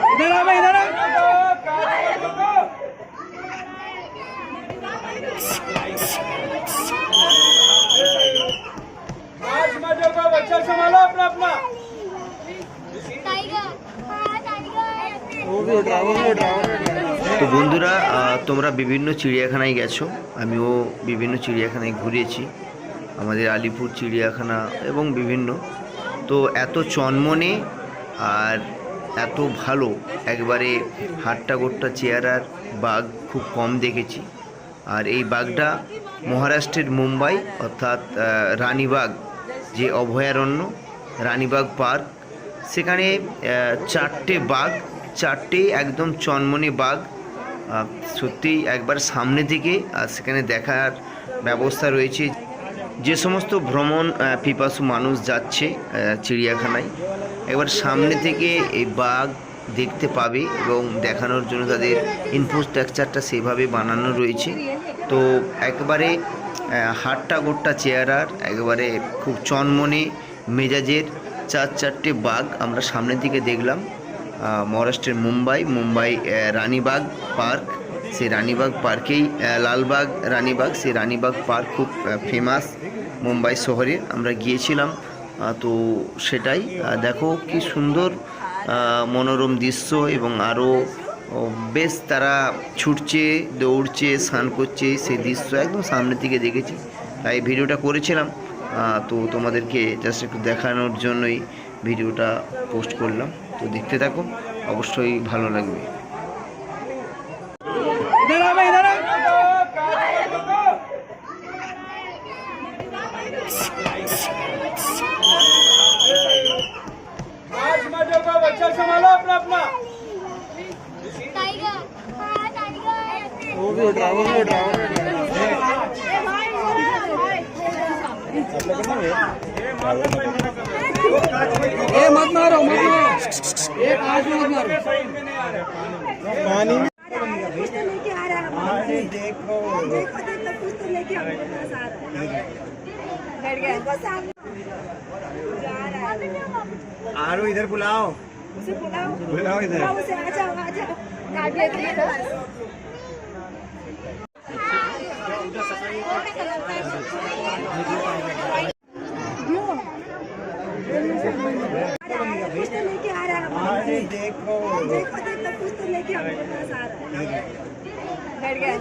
इधर आ मैं इधर आ आज मजो का बच्चा संभालो अपना अपना टाइगर हाँ टाइगर তো বন্ধুরা আহ, তোমরা বিভিন্ন চিড়িয়াখানায় গেছো আমিও বিভিন্ন চিড়িয়াখানায় ঘুরেছি আমাদের আলিপুর চিড়িয়াখানা এবং বিভিন্ন তো এত চনমনে আর এত ভালো। একবারে হাট্টা গোট্টা চেয়ারার বাঘ খুব কম দেখেছি। আর এই বাঘটা মহারাষ্ট্রের মুম্বাই, অর্থাৎ রানীবাগ, যে অভয়ারণ্য, রানীবাগ পার্ক। সেখানে চারটে বাঘ, চারটে একদম চনমনে বাঘ সত্যিই একবার সামনে থেকে, আর সেখানে দেখার ব্যবস্থা রয়েছে। যে সমস্ত ভ্রমণ পিপাসু মানুষ যাচ্ছে চিড়িয়াখানায়, একবার সামনে থেকে এই বাঘ দেখতে পাবে এবং দেখানোর জন্য তাদের ইনফ্রাস্ট্রাকচারটা সেভাবে বানানো রয়েছে। তো একবারে হাট্টা গোট্টা চেয়ারার, একবারে খুব চনমনে মেজাজের চার চারটে বাঘ আমরা সামনের দিকে দেখলাম। মহারাষ্ট্রের মুম্বাই মুম্বাই রানীবাগ পার্ক, সেই রানীবাগ পার্কেই লালবাগ রানীবাগ, সেই রানীবাগ পার্ক খুব ফেমাস মুম্বাই শহরে আমরা গিয়েছিলাম তো সেটাই দেখো কি সুন্দর মনোরম দৃশ্য এবং আরও বেশ তারা ছুটছে, দৌড়ছে, স্নান করছে, সেই দৃশ্য একদম সামনের দিকে দেখেছি। তাই ভিডিওটা করেছিলাম তো তোমাদেরকে জাস্ট একটু দেখানোর জন্যই ভিডিওটা পোস্ট করলাম। তো দেখতে থাকো, অবশ্যই ভালো লাগবে। आज मज़ा का बच्चा संभालो अपना अपना वो भी उठ रहा वो भी उठ रहा ये मत मारो मत मारो ये कांच में मत मारो पानी में देखो देखो देखो कुछ तो लेके आ रहा है बैठ गया आरो इधर बुलाओ। उसे बुलाओ। बुलाओ इधर। उसे आ जाओ आ जाओ। गाड़ी लेके इधर तो लेके आ रहा है देखो। देखो देखो कुछ तो लेके आ रहा है बैठ गया